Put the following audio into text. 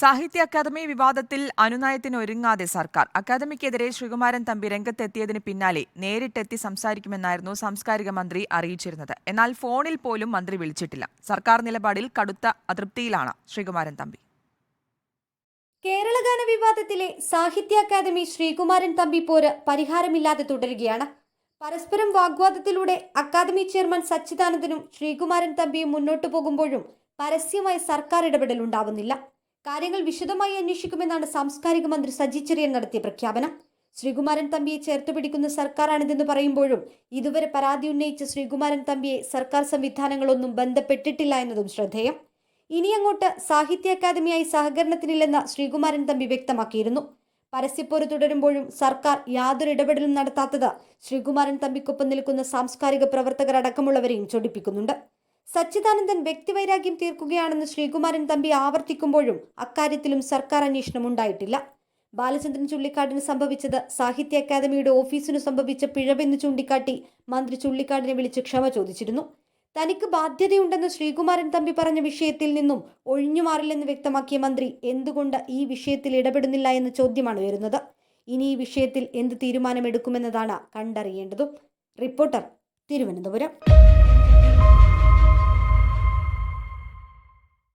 സാഹിത്യ അക്കാദമി വിവാദത്തിൽ അനുനയത്തിന് ഒരുങ്ങാതെ സർക്കാർ. അക്കാദമിക്കെതിരെ ശ്രീകുമാരൻ തമ്പി രംഗത്തെത്തിയതിന് പിന്നാലെ നേരിട്ടെത്തി സംസാരിക്കുമെന്നായിരുന്നു സാംസ്കാരിക മന്ത്രി അറിയിച്ചിരുന്നത്. എന്നാൽ ഫോണിൽ പോലും മന്ത്രി വിളിച്ചിട്ടില്ല. സർക്കാർ നിലപാടിൽ കടുത്ത അതൃപ്തിയിലാണ് ശ്രീകുമാരൻ തമ്പി. കേരളഗാന വിവാദത്തിലെ സാഹിത്യ അക്കാദമി ശ്രീകുമാരൻ തമ്പി പോര് പരിഹാരമില്ലാതെ തുടരുകയാണ്. പരസ്പരം വാഗ്വാദത്തിലൂടെ അക്കാദമി ചെയർമാൻ സച്ചിദാനന്ദനും ശ്രീകുമാരൻ തമ്പിയും മുന്നോട്ടു പോകുമ്പോഴും പരസ്യമായി സർക്കാർ ഇടപെടൽ ഉണ്ടാവുന്നില്ല കാര്യങ്ങൾ വിശദമായി അന്വേഷിക്കുമെന്നാണ് സാംസ്കാരിക മന്ത്രി സജി ചെറിയൻ നടത്തിയ പ്രഖ്യാപനം. ശ്രീകുമാരൻ തമ്പിയെ ചേർത്ത് പിടിക്കുന്ന സർക്കാരാണിതെന്ന് പറയുമ്പോഴും ഇതുവരെ പരാതി ഉന്നയിച്ച ശ്രീകുമാരൻ തമ്പിയെ സർക്കാർ സംവിധാനങ്ങളൊന്നും ബന്ധപ്പെട്ടിട്ടില്ല എന്നതും ശ്രദ്ധേയം. ഇനി അങ്ങോട്ട് സാഹിത്യ അക്കാദമിയായി സഹകരണത്തിനില്ലെന്ന് ശ്രീകുമാരൻ തമ്പി വ്യക്തമാക്കിയിരുന്നു. പരസ്യപ്പോര് തുടരുമ്പോഴും സർക്കാർ യാതൊരു ഇടപെടലും നടത്താത്തത് ശ്രീകുമാരൻ തമ്പിക്കൊപ്പം നിൽക്കുന്ന സാംസ്കാരിക പ്രവർത്തകർ അടക്കമുള്ളവരെയും ചൊടിപ്പിക്കുന്നുണ്ട്. സച്ചിദാനന്ദൻ വ്യക്തിവൈരാഗ്യം തീർക്കുകയാണെന്ന് ശ്രീകുമാരൻ തമ്പി ആവർത്തിക്കുമ്പോഴും അക്കാര്യത്തിലും സർക്കാർ അന്വേഷണം ഉണ്ടായിട്ടില്ല. ബാലചന്ദ്രൻ ചുള്ളിക്കാടിന് സംഭവിച്ചത് സാഹിത്യ അക്കാദമിയുടെ ഓഫീസിനു സംഭവിച്ച പിഴവെന്ന് ചൂണ്ടിക്കാട്ടി മന്ത്രി ചുള്ളിക്കാടിനെ വിളിച്ച് ക്ഷമ ചോദിച്ചിരുന്നു. തനിക്ക് ബാധ്യതയുണ്ടെന്ന് ശ്രീകുമാരൻ തമ്പി പറഞ്ഞ വിഷയത്തിൽ നിന്നും ഒഴിഞ്ഞുമാറില്ലെന്ന് വ്യക്തമാക്കിയ മന്ത്രി എന്തുകൊണ്ട് ഈ വിഷയത്തിൽ ഇടപെടുന്നില്ല എന്ന ചോദ്യമാണ് ഉയരുന്നത്. ഇനി ഈ വിഷയത്തിൽ എന്ത് തീരുമാനമെടുക്കുമെന്നതാണ് കണ്ടറിയേണ്ടതും. റിപ്പോർട്ടർ തിരുവനന്തപുരം.